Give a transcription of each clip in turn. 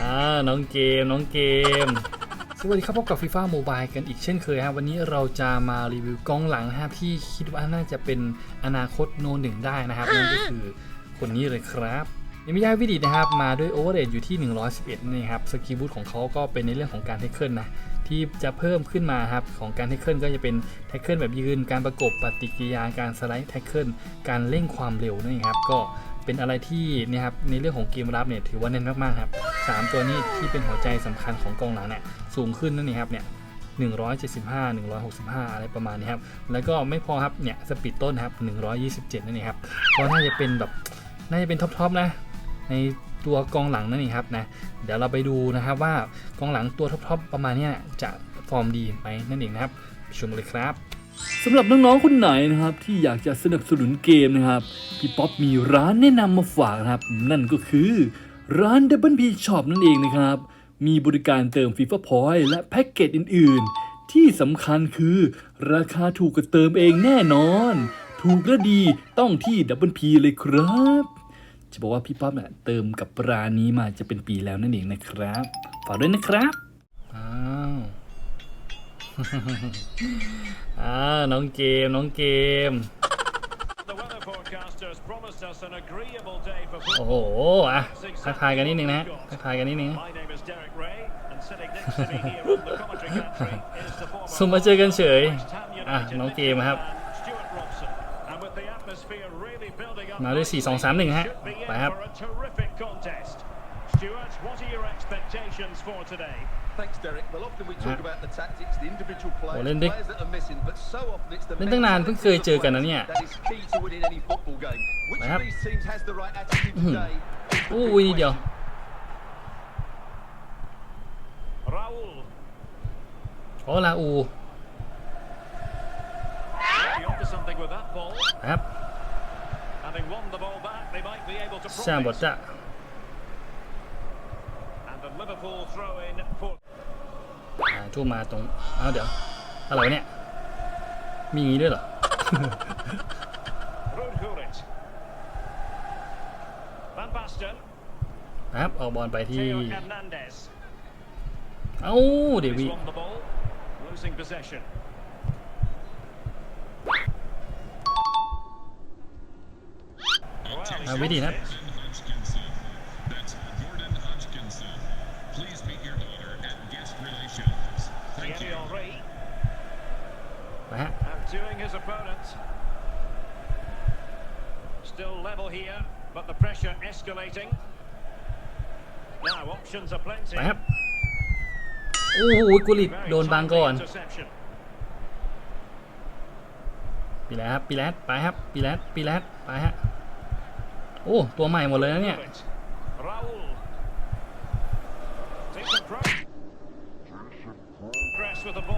อ่าน้องเกม น้องเกม สวัสดีครับพบกับฟีฟ่าโมบายกันอีกเช่นเคยฮะวันนี้เราจะมารีวิวกล้องหลังฮะที่คิดว่าน่าจะเป็นอนาคตโนหนึ่งได้นะครับนั่นก็คือคนนี้เลยครับงิม่ยากวิดีนะครับมาด้วยโอเวอร์เรทอยู่ที่ 111นี่ครับสกิบูตของเขาก็เป็นในเรื่องของการเทคเกิลนะ ที่จะเพิ่มขึ้นมาครับ ของการเทคเกิลก็จะเป็นเทคเกิลแบบยืนการประกบปฏิกิริยาการสไลด์เทคเกิลการเร่งความเร็วนี่ครับ ก็เป็นอะไรที่นี่ครับในเรื่องของเกมรับเนี่ยถือว่าเน้นมาก ๆ ครับ 3 ตัวนี้ที่เป็นหัวใจสำคัญของกองหลังเนี่ยสูงขึ้นนั่นเองครับเนี่ย175 165 อะไรประมาณนี้ครับแล้วก็ไม่พอครับเนี่ยสปีดต้นครับ127นั่นเองครับก็น่าจะเป็นแบบน่าจะเป็นท็อปๆนะ ในตัวกองหลังนั่นเองครับนะเดี๋ยวเราไปดูนะครับว่ากองหลังตัวท็อปๆประมาณนี้จะฟอร์มดีไหมนั่นเองนะครับชมเลยครับสำหรับน้องๆ คนไหนนะครับ ที่อยากจะสนับสนุนเกมนะครับพี่ป๊อปมีร้านแนะนำมาฝากนะครับ นั่นก็คือร้าน Double P Shop นั่นเองนะครับ มีบริการเติม FIFA Point และแพ็กเกจอื่นๆ ที่สำคัญคือ ราคาถูกกว่าเติมเองแน่นอน ถูกและดีต้องที่ Double P เลยครับ จะบอกว่าพี่ป๊อปเนี่ยเติมกับร้านนี้มาจะเป็นปีแล้วนั่นเองนะครับฝากด้วยนะครับอ้าวอ่าน้องเกมน้องเกมโอ้โหอ่ะทักทายกันนิดนึงนะทักทายกันนิดนึงสุ่มมาเจอกันเฉยอ่ะน้องเกมครับมาด้วย4 2 3 1ฮะไปครับ Thanks, Derek. Well, often we talk about the tactics, the individual players, the players that are missing, but so often it's the เล่นตั้งนานเพิ่งเคยเจอกันนะเนี่ย that is key to winning any football game. Which of these teams has the right attitude today? อู้ยเดี๋ยว Raul. โอ้ลาอู Be onto something with that ball. นะครับ Having won the ball back, they might be able to ซามบอ promise. ตะ And the Liverpool throw in for างท่วมาตรงอ้าวเดี๋ยวอะไรเนี่ย มีอย่างี้ด้วยเหรอครับออกบอลไปที่ เอ้าเดวิวิธีนะ Pursuing his opponents. Still level here, but the pressure escalating. Now options are plenty. ครับโอ้โหกุลิตโดนบังก่อน Interception. ปีแรดครับปีแรดไปครับปีแรดปีแรดไปฮะโอ้ตัวใหม่หมดเลยนะเนี่ย Raul. Take the pro- Press with the ball.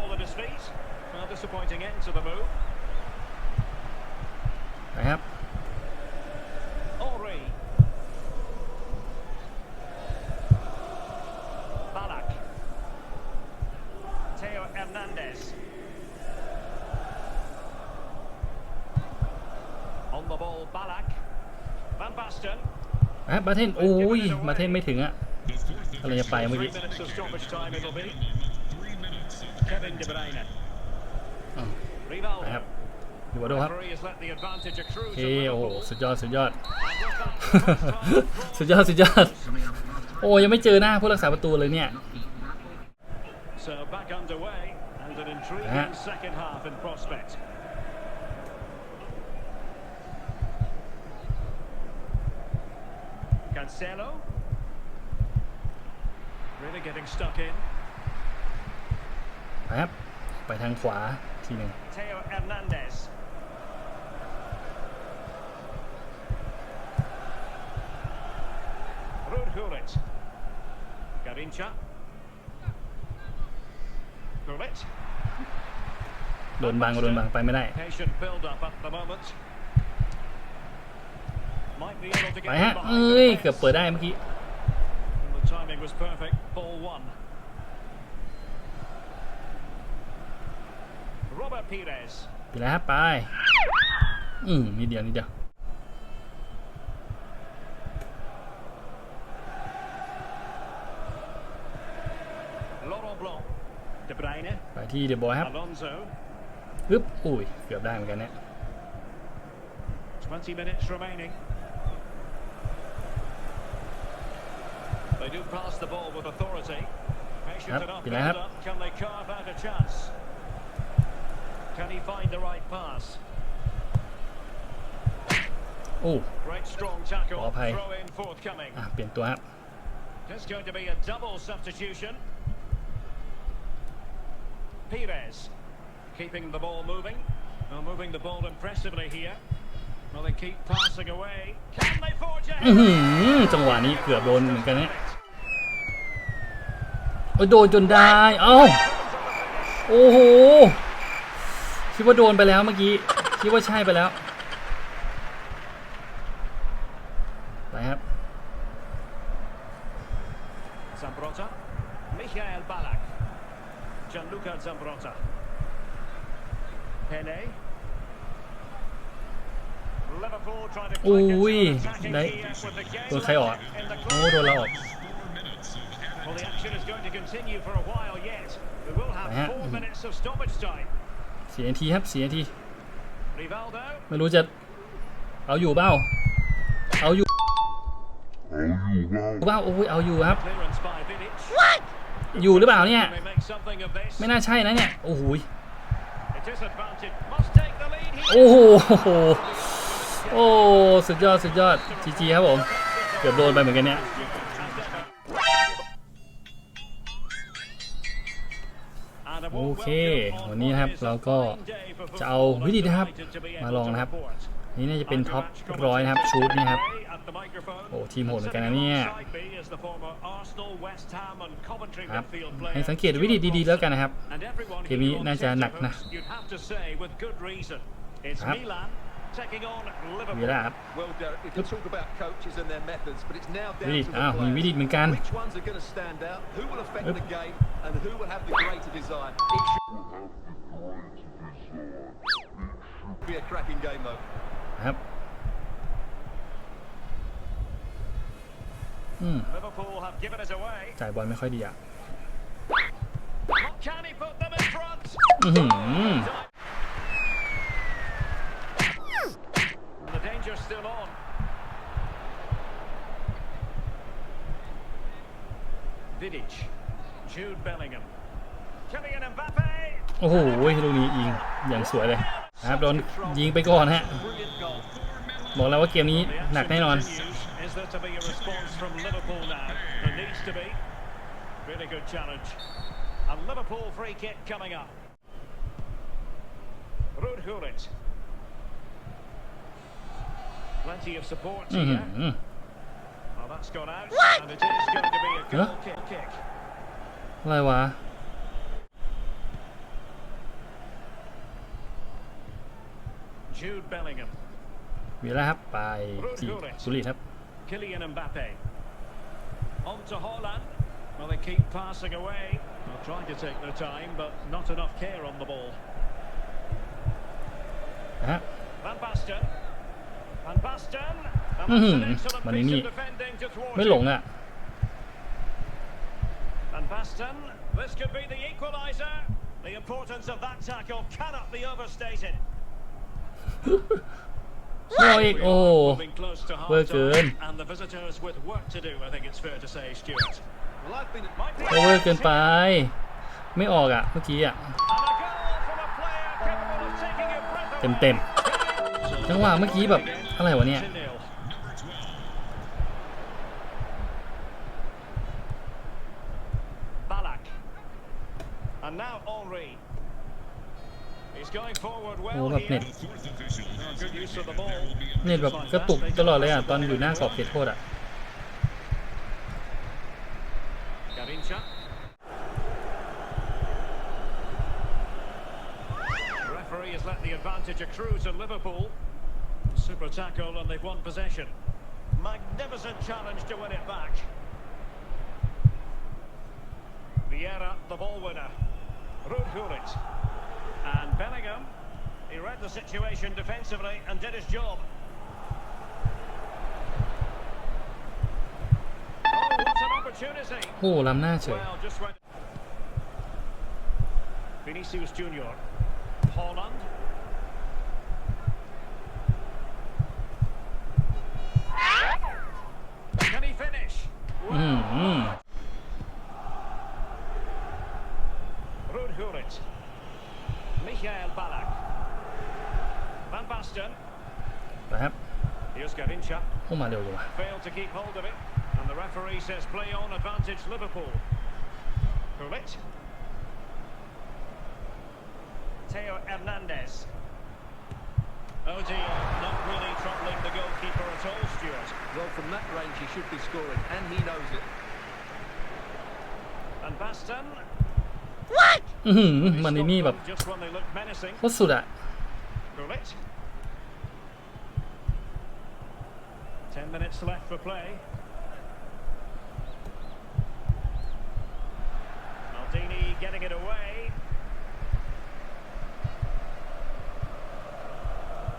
disappointing end to the move. นะครับ Ori. Balak. Teo Hernandez. On the ball, Balak. Van Basten. อ่ะบาเทนโอ้ยบาเทนไม่ถึงอ่ะก็เลยจะไปเมื่อกี้ Three minutes of stoppage time it'll be. Kevin De Bruyne. นะครับดูาดูครับเฮ้โอ้สุดยอดสุดยอดสุดยอดสุดยอดโอ้ยังไม่เจอหน้าผู้รักษาประตูเลยเนี่ยนะครับ ไปทางขวาทีนึงโดนบังโดนบังไปไม่ได้ไปฮะเอ้ยเกือบเปิดได้เมื่อกี้ไปแล้วไปอืมนิดเดียวนิดเดียวไปที่เดบอยครับอึ๊บอุ้ยเกือบได้เหมือนกันเนี่ย20 minutes remaining. They do pass the ball with authority. Measured it up, can they carve out a chance? Can he find the right pass? Oh ขออภัยอ่ะเปลี่ยนตัวครับ ah, There's going to be a double substitution. Pires keeping the ball moving. Well, moving the ball impressively here. Well, they keep passing away. Can they forge it? Hmm. ahead? จังหวะนี้เกือบโดนเหมือนกันนะโดนจนได้ เอ้าโอ้โห mm-hmm. คิดว่าโดนไปแล้วเมื่อกี้ คิด ว่า ใช่ ไปแล้ว ไปครับอตโอ้ยไหนโดนใครออกโอ้โดนเราออกไปฮะสียทีครับเสียทีไม่รู้จะเอาอยู่เบ้าเอาอยู่เบ้าโอ้ย เอาอยู่ครับ อยู่หรือเปล่าเนี่ย ไม่น่าใช่นะเนี่ย โอ้โหโอ้โห โอ้ สุดยอด สุดยอดจีจีครับผม เกือบโดนไปเหมือนกันเนี่ยโอเค วันนี้นะครับเราก็จะเอาวิธีนะครับมาลองนะครับ นี่น่าจะเป็นท็อปร้อยนะครับชุดนี่ครับโอ้ทีมโหดเหมือนกันนะเนี่ยครับให้สังเกตวิธีดีๆแล้วกันนะครับเกมนี้ น่าจะหนักนะครับวี้วครับวิดิอ้าวมีวิดิเหมือนกันครับจ่ายบอลไม่ค่อยดีอ่ะ still on. Vidic, Jude Bellingham, Kylian Mbappe. โอ้โหลูกนี้ยิงอย่างสวยเลยนะครับโดนยิงไปก่อนฮะบอกแล้วว่าเกมนี้หนักแน่นอนโ Plenty of support mm -hmm. here. Mm-hmm. Well, that's gone out, what? and it is going to be a goal huh? kick. kick. อะไรวะ uh. Jude Bellingham มีแล้วครับไปกุลิครับ eh, Kylian Mbappe on to Holland well they keep passing away they trying to take their time but not enough care on the ball uh-huh. Van Basten อืมมันนี่ไม่หลงอ่ะโอ้ยโอ้เวอร์เกินโอเวอร์เกินไป ไม่ออกอ่ะเมื่อกี้อ่ะ เต็มเต็มจังหวะเมื่อกี้แบบอะไรวะเนี่ยโอ้แบบเน็ตเน็ตแบบกระตุกตลอดเลยอ่ะตอนอยู่หน้ากอบเขตโทษอ่ะเ Super tackle and they've won possession. Magnificent challenge to win it back. Vieira, the ball winner. Rudhurit. And Bellingham, he read the situation defensively and did his job. Oh, what an opportunity. โอ้ล้ำหน้าเฉย Well, just went... Vinicius Junior. Holland. Mm-hmm. Michael Van Basten. Failed to keep hold of it. And the referee says play on advantage Liverpool. Gullit. Teo Hernandez. Odion not really troubling the goalkeeper at all, Stuart. Well, from that range, he should be scoring, and he knows it. And Baston. What? Mm mm-hmm. อืมมันในนี่แบบ Just when they look menacing. What's โคตรสุดอะ Gullit. Ten minutes left for play. Maldini getting it away.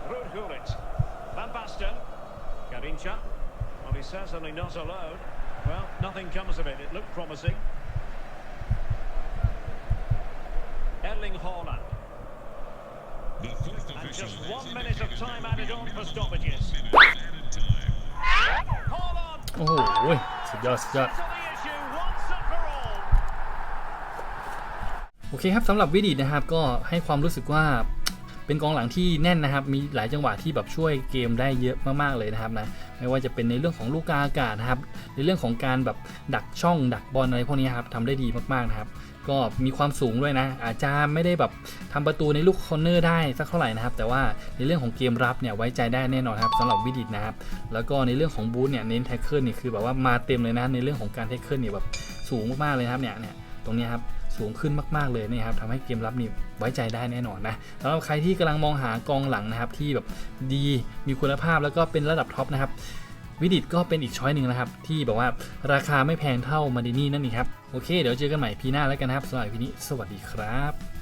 through g u l i t Van Basten. Garincha. Well, he's certainly not alone. Well, nothing comes of it. It looked promising. Erling Haaland. And just one minute of time added on for stoppages. โอ้โหสุดยอด s t ดยอดโอเคครับ สำหรับวิดีนะครับ ก็ให้ความรู้สึกว่าเป็นกองหลังที่แน่นนะครับ มีหลายจังหวะที่แบบช่วยเกมได้เยอะมากๆเลยนะครับนะ ไม่ว่าจะเป็นในเรื่องของลูกกาอากาศนะครับ ในเรื่องของการแบบดักช่องดักบอลอะไรพวกนี้ครับทำได้ดีมากๆนะครับ ก็มีความสูงด้วยนะ อาจจะไม่ได้แบบทำประตูในลูกคอนเนอร์ได้สักเท่าไหร่นะครับ แต่ว่าในเรื่องของเกมรับเนี่ยไว้ใจได้แน่นอนครับสำหรับวิดิตนะครับ แล้วก็ในเรื่องของบูธเนี่ยเน้นแท็กเกิลนี่คือแบบว่ามาเต็มเลยนะ ในเรื่องของการแท็กเกิลเนี่ยแบบสูงมากๆเลยครับเนี่ยเนี่ยตรงนี้ครับสูงขึ้นมากๆเลยนะครับทำให้เกมรับนี่ไว้ใจได้แน่นอนนะแล้วใครที่กำลังมองหากองหลังนะครับที่แบบดีมีคุณภาพแล้วก็เป็นระดับท็อปนะครับวิดิตก็เป็นอีกช้อยหนึ่งนะครับ ที่บอกว่า ราคาไม่แพงเท่ามาดินี่นั่นเองครับโอเค เดี๋ยวเจอกันใหม่พีหน้าแล้วกันนะครับสวัสดีพีนี้สวัสดีครับ